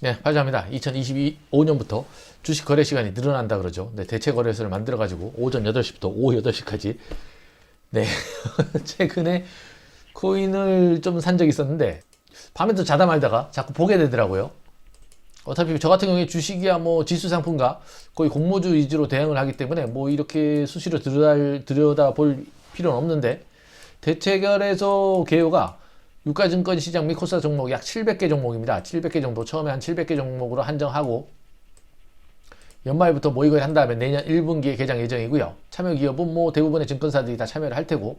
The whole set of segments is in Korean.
네, 발표합니다. 2025년부터 주식 거래 시간이 늘어난다 그러죠. 네, 대체 거래소를 만들어 가지고 오전 8시부터 오후 8시까지 네. 최근에 코인을 좀 산 적이 있었는데 밤에도 자다 말다가 자꾸 보게 되더라고요. 어차피 저 같은 경우에 주식이야 뭐 지수 상품과 거의 공모주 위주로 대응을 하기 때문에 뭐 이렇게 수시로 들여다 볼 필요는 없는데 대체 거래소 개요가 유가증권 시장 및 코스닥 종목 약 700개 종목입니다. 700개 정도 처음에 한 700개 종목으로 한정하고 연말부터 모의고를 한 다음에 내년 1분기에 개장 예정이고요. 참여 기업은 뭐 대부분의 증권사들이 다 참여를 할 테고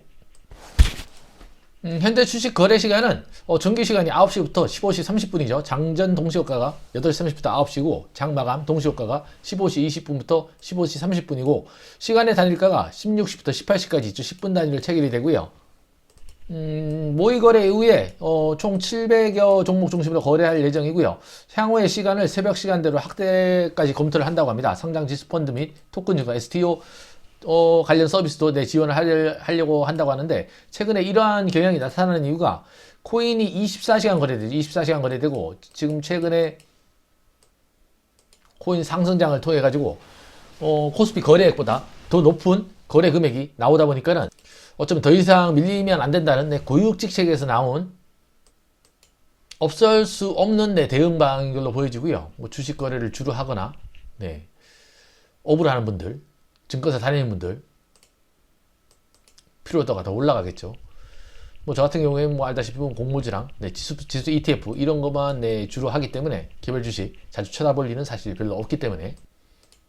음, 현재 주식 거래 시간은 어, 정기 시간이 9시부터 15시 30분이죠. 장전 동시효과가 8시 30분부터 9시고 장마감 동시효과가 15시 20분부터 15시 30분이고 시간의 단일가가 16시부터 18시까지 있죠. 10분 단위로 체결이 되고요. 음, 모의 거래 이후에 어, 총 700여 종목 중심으로 거래할 예정이고요. 향후의 시간을 새벽 시간대로 확대까지 검토를 한다고 합니다. 성장 지수 펀드 및 토큰 증권 STO 어, 관련 서비스도 내 지원을 할- 하려고 한다고 하는데 최근에 이러한 경향이 나타나는 이유가 코인이 24시간 거래되죠. 24시간 거래되고 지금 최근에 코인 상승장을 통해 가지고 어, 코스피 거래액보다 더 높은 거래 금액이 나오다 보니까는 어쩌면 더 이상 밀리면 안 된다는 내 고육직 책에서 나온 없을 수 없는 내 대응방인 걸로 보여지고요. 뭐 주식 거래를 주로 하거나 네. 업을 하는 분들, 증권사 다니는 분들 피로도가 더 올라가겠죠. 뭐 저 같은 경우에는 뭐 알다시피 보면 공모지랑 네, 지수, 지수 ETF 이런 것만 네, 주로 하기 때문에 개별 주식 자주 쳐다볼 일은 사실 별로 없기 때문에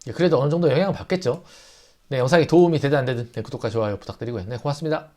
예, 그래도 어느 정도 영향을 받겠죠. 네, 영상이 도움이 되든 안 되든 네, 구독과 좋아요 부탁드리고요. 네, 고맙습니다.